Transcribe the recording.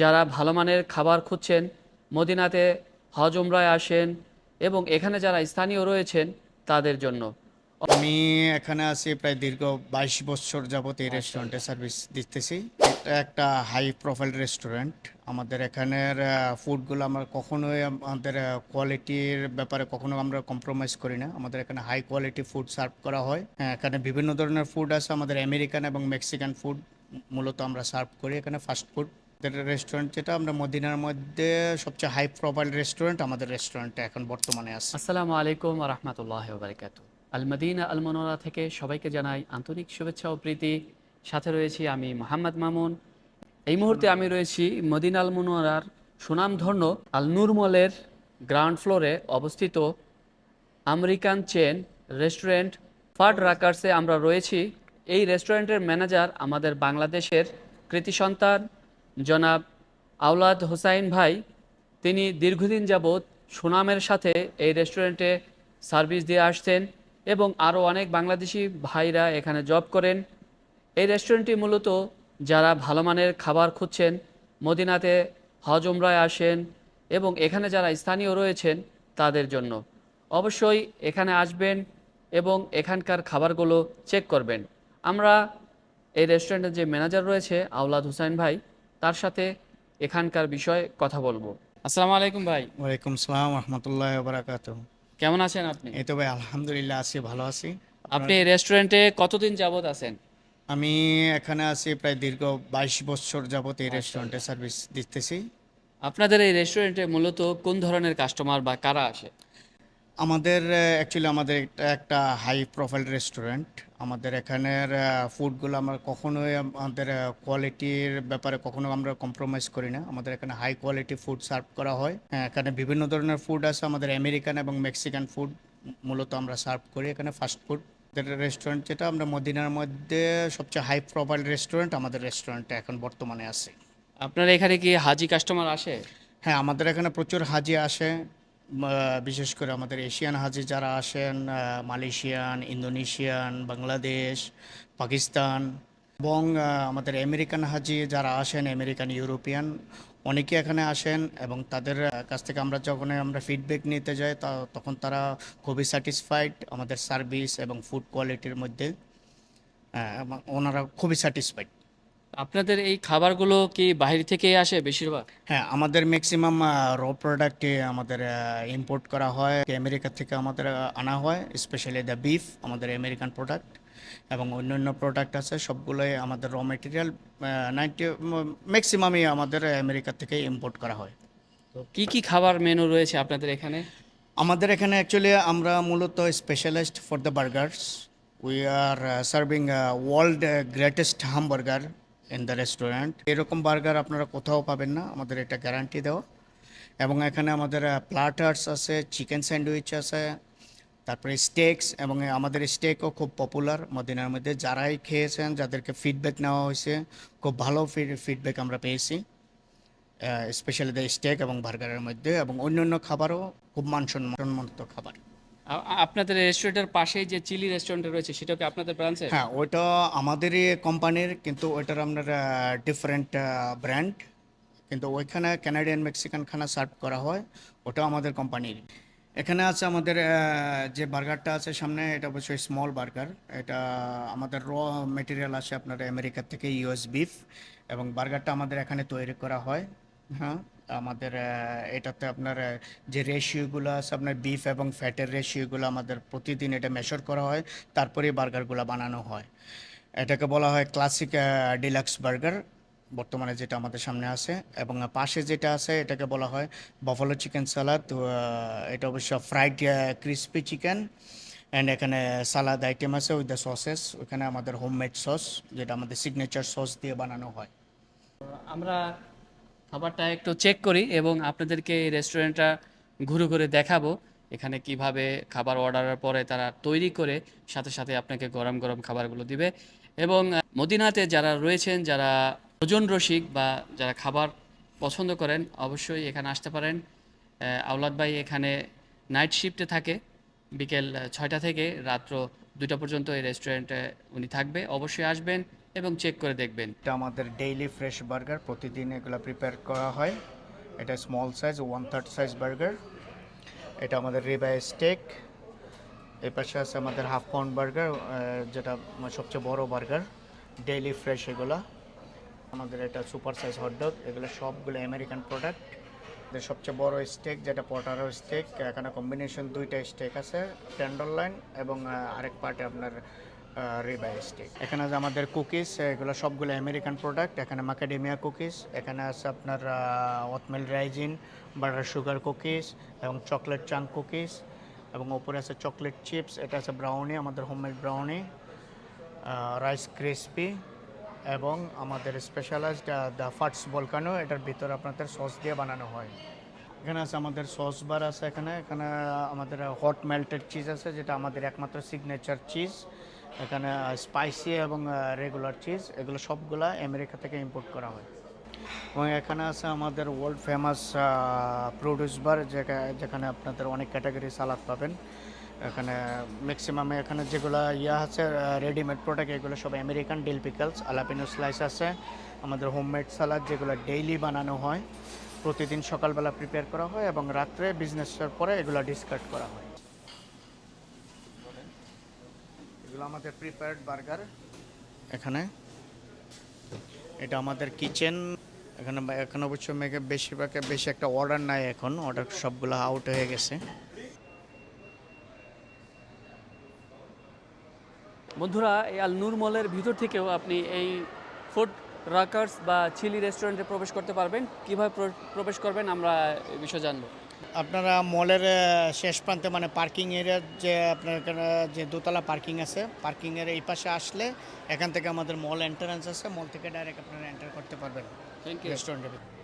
যারা ভালো মানের খাবার খুঁজছেন মদিনাতে হজ উমরায় আসেন এবং এখানে যারা স্থানীয় রয়েছেন তাদের জন্য। আমি এখানে আছি প্রায় দীর্ঘ বাইশ বছর যাবত এই রেস্টুরেন্টে সার্ভিস দিতেছি। এটা একটা হাই প্রোফাইল রেস্টুরেন্ট। আমাদের এখানের ফুডগুলো আমরা কখনোই আমাদের কোয়ালিটির ব্যাপারে কখনো আমরা কম্প্রোমাইজ করি না। আমাদের এখানে হাই কোয়ালিটি ফুড সার্ভ করা হয়। হ্যাঁ, এখানে বিভিন্ন ধরনের ফুড আছে। আমাদের আমেরিকান এবং মেক্সিকান ফুড মূলত আমরা সার্ভ করি। এখানে ফাস্ট ফুড রেস্টুরেন্ট যেটা, আমরা মদিনার মধ্যে সবচেয়ে হাই প্রোফাইল রেস্টুরেন্ট আমাদের রেস্টুরেন্টে এখন বর্তমানে আছে। আসসালামু আলাইকুম রহমতুল্লাহ বারকাত আল মদিনা আল মনোরা থেকে সবাইকে জানাই আন্তরিক শুভেচ্ছা ও প্রীতি। সাথে রয়েছি আমি মোহাম্মদ মামুন। এই মুহূর্তে আমি রয়েছি মদিনা আল মনোরার সুনামধন্য আল নূরমলের গ্রাউন্ড ফ্লোরে অবস্থিত আমেরিকান চেন রেস্টুরেন্ট ফার্ড রাকার্সে আমরা রয়েছি। এই রেস্টুরেন্টের ম্যানেজার আমাদের বাংলাদেশের কৃতি সন্তান জনাব আওলাদ হোসাইন ভাই, তিনি দীর্ঘদিন যাবৎ সুনামের সাথে এই রেস্টুরেন্টে সার্ভিস দিয়ে আসছেন এবং আরও অনেক বাংলাদেশি ভাইরা এখানে জব করেন। এই রেস্টুরেন্টটি মূলত যারা ভালো মানের খাবার খুঁজছেন, মদিনাতে হজ উমরায় আসেন এবং এখানে যারা স্থানীয় রয়েছেন তাদের জন্য। অবশ্যই এখানে আসবেন এবং এখানকার খাবারগুলো চেক করবেন। আমরা এই রেস্টুরেন্টের যে ম্যানেজার রয়েছে, আওলাদ হুসাইন ভাই তার সাথে এখানকার বিষয়ে কথা বলব। আসসালামু আলাইকুম ভাই। ওয়ালাইকুম সালাম রহমতুল্লাহ বারাকাত কেমন আছেন আপনি? এই তো ভাই আলহামদুলিল্লাহ আছি ভালো আছি। আপনি এই রেস্টুরেন্টে কতদিন যাবত আছেন? আমি এখানে আছি প্রায় দীর্ঘ বাইশ বছর যাবত এই রেস্টুরেন্টে সার্ভিস দিতেছি। আপনাদের এই রেস্টুরেন্টে মূলত কোন ধরনের কাস্টমার বা কারা আসে? আমাদের অ্যাকচুয়ালি আমাদের এটা একটা হাই প্রোফাইল রেস্টুরেন্ট আমাদের এখানের ফুডগুলো আমরা কখনোই আমাদের কোয়ালিটির ব্যাপারে কখনো আমরা কম্প্রোমাইজ করি না। আমাদের এখানে হাই কোয়ালিটি ফুড সার্ভ করা হয়। হ্যাঁ, এখানে বিভিন্ন ধরনের ফুড আছে। আমাদের আমেরিকান এবং মেক্সিকান ফুড মূলত আমরা সার্ভ করি এখানে ফাস্ট ফুড রেস্টুরেন্ট যেটা আমরা মদিনার মধ্যে সবচেয়ে হাই প্রোফাইল রেস্টুরেন্ট আমাদের রেস্টুরেন্টে এখন বর্তমানে আছে। আপনার এখানে কি হাজি কাস্টমার আসে? হ্যাঁ আমাদের এখানে প্রচুর হাজি আসে। বিশেষ করে আমাদের এশিয়ান হাজি যারা আসেন মালয়েশিয়ান, ইন্দোনেশিয়ান, বাংলাদেশ, পাকিস্তান এবং আমাদের আমেরিকান হাজি যারা আসেন, আমেরিকান, ইউরোপিয়ান, অনেকে এখানে আসেন এবং তাদের কাছ থেকে আমরা যখন আমরা ফিডব্যাক নিতে যাই, তা তখন তারা খুবই স্যাটিসফাইড আমাদের সার্ভিস এবং ফুড কোয়ালিটির মধ্যে ওনারা খুবই স্যাটিসফাইড আপনাদের এই খাবারগুলো কি বাইরে থেকে আসে বেশিরভাগ? হ্যাঁ আমাদের ম্যাক্সিমাম র প্রোডাক্টে আমাদের ইম্পোর্ট করা হয় আমেরিকা থেকে আমাদের আনা হয় স্পেশালি দ্য বিফ আমাদের আমেরিকান প্রোডাক্ট এবং অন্যান্য প্রোডাক্ট আছে সবগুলোই আমাদের র মেটেরিয়াল নাইনটি ম্যাক্সিমামই আমাদের আমেরিকা থেকে ইম্পোর্ট করা হয়। তো কি কি খাবার মেনু রয়েছে আপনাদের এখানে? আমাদের এখানে অ্যাকচুয়ালি আমরা মূলত specialized for the burgers we are serving world greatest hamburger in the restaurant এরকম বার্গার আপনারা কোথাও পাবেন না, আমাদের এটা গ্যারান্টি দেওয়া। এবং এখানে আমাদের প্লাটার্স আছে চিকেন স্যান্ডউইচ আছে, তারপরে স্টেকস এবং আমাদের স্টেকও খুব পপুলার মদিনার মধ্যে। যারাই খেয়েছেন, যাদেরকে ফিডব্যাক নেওয়া হয়েছে, খুব ভালো ফিডব্যাক আমরা পেয়েছি। স্পেশালি দ্য স্টেক এবং বার্গারের মধ্যে এবং অন্যান্য খাবারও খুব মানসম্মত খাবার। আপনাদের রেস্টুরেন্টের পাশেই যে চিলি রেস্টুরেন্ট রয়েছে, সেটা কি আপনাদের ব্রাঞ্চে হ্যাঁ ওইটা আমাদেরই কোম্পানির কিন্তু ওইটার আপনার ডিফারেন্ট ব্র্যান্ড কিন্তু ওইখানে কানাডিয়ান মেক্সিকান খানা সার্ভ করা হয় ওটা আমাদের কোম্পানির এখানে আছে আমাদের যে বার্গারটা আছে সামনে, এটা অবশ্যই স্মল বার্গার। এটা আমাদের র মেটেরিয়াল আসে আপনার আমেরিকা থেকে ইউএস বিফ এবং বার্গারটা আমাদের এখানে তৈরি করা হয়। হ্যাঁ। আমাদের এটাতে আপনার যে রেশিওগুলো আছে আপনার বিফ এবং ফ্যাটের রেশিওগুলো আমাদের প্রতিদিন এটা মেশর করা হয় তারপরেই বার্গারগুলো বানানো হয়। এটাকে বলা হয় ক্লাসিক ডিলাক্স বার্গার বর্তমানে যেটা আমাদের সামনে আছে। এবং পাশে যেটা আছে, এটাকে বলা হয় বাফালো চিকেন সালাদ এটা অবশ্য ফ্রাইড ক্রিসপি চিকেন অ্যান্ড এখানে সালাদ আইটেম আছে উইথ দ্য সসেস ওখানে আমাদের হোমমেড সস যেটা আমাদের সিগনেচার সস দিয়ে বানানো হয়। আমরা খাবারটা একটু চেক করি এবং আপনাদেরকে এই রেস্টুরেন্টটা ঘুরে ঘুরে দেখাবো। এখানে কীভাবে খাবার অর্ডারের পরে তারা তৈরি করে, সাথে সাথে আপনাকে গরম গরম খাবারগুলো দিবে। এবং মদিনাতে যারা রয়েছেন, যারা ওজন রসিক বা যারা খাবার পছন্দ করেন, অবশ্যই এখানে আসতে পারেন। আওলাদ ভাই এখানে নাইট শিফটে থাকে। বিকেল ছয়টা থেকে রাত্র দুটা পর্যন্ত এই রেস্টুরেন্টে উনি থাকবে। অবশ্যই আসবেন। এবং চেক করে দেখবেন। এটা আমাদের ডেইলি ফ্রেশ বার্গার প্রতিদিন এগুলো প্রিপেয়ার করা হয়। এটা small size one third size burger এটা আমাদের রিবাই স্টেক এর পাশে আছে আমাদের হাফ পাউন্ড বার্গার যেটা সবচেয়ে বড় বার্গার ডেইলি ফ্রেশ এগুলা। আমাদের এটা সুপার সাইজ হটডগ এগুলো সবগুলো আমেরিকান প্রোডাক্ট এদের সবচেয়ে বড় স্টেক যেটা পটারো স্টেক এখানে কম্বিনেশন দুইটা স্টেক আছে টেন্ডর লাইন এবং আরেক পার্টে আপনার রিবাই স্টেক এখানে আছে আমাদের কুকিজ এগুলো সবগুলো আমেরিকান প্রোডাক্ট এখানে মাকাডেমিয়া কুকিজ এখানে আছে আপনার oatmeal raisin butter sugar cookies এবং চকলেট চাঙ্ক কুকিজ এবং ওপরে আছে চকলেট চিপস এটা আছে ব্রাউনি আমাদের হোমমেড ব্রাউনি রাইস ক্রিসপি এবং আমাদের স্পেশালাইজড দ্য ফাটস বলকানো এটার ভিতরে আপনাদের সস দিয়ে বানানো হয়। এখানে আছে আমাদের সস বার আছে এখানে। এখানে আমাদের হট মেল্টেড চিজ আছে, যেটা আমাদের একমাত্র সিগনেচার চিজ এখানে স্পাইসি এবং রেগুলার চিজ এগুলো সবগুলা আমেরিকা থেকে ইম্পোর্ট করা হয়। এবং এখানে আছে আমাদের ওয়ার্ল্ড ফেমাস প্রোডিউস বার যেখানে আপনাদের অনেক ক্যাটাগরি সালাদ পাবেন। এখানে ম্যাক্সিমামে এখানে যেগুলো ইয়া আছে রেডিমেড প্রোডাক্ট এগুলো সব American dill pickles jalapeno slice আছে। আমাদের হোমমেড সালাদ যেগুলো ডেইলি বানানো হয়, প্রতিদিন সকালবেলা প্রিপেয়ার করা হয় এবং রাত্রে বিজনেসের পরে এগুলো ডিসকার্ড করা হয়। এগুলো আমাদের প্রিপেয়ার্ড বার্গার এখানে। এটা আমাদের কিচেন এখানে এখন অবশ্য মেঘে বেশিরভাগ বেশি একটা অর্ডার নাই এখন। অর্ডার সবগুলো আউট হয়ে গেছে। বন্ধুরা এই আল নূর মলের ভিতর থেকেও আপনি এই ফুড রাকার্স বা চিলি রেস্টুরেন্টে প্রবেশ করতে পারবেন। কীভাবে প্র- প্রবেশ করবেন আমরা এই বিষয়ে জানব। আপনারা মলের শেষ প্রান্তে মানে পার্কিং এরিয়ার যে আপনার এখানে যে দোতলা পার্কিং আছে পার্কিংয়ের এই পাশে আসলে এখান থেকে আমাদের মল এন্ট্রান্স আছে মল থেকে ডাইরেক্ট আপনারা এন্টার করতে পারবেন থ্যাংক ইউ রেস্টুরেন্টের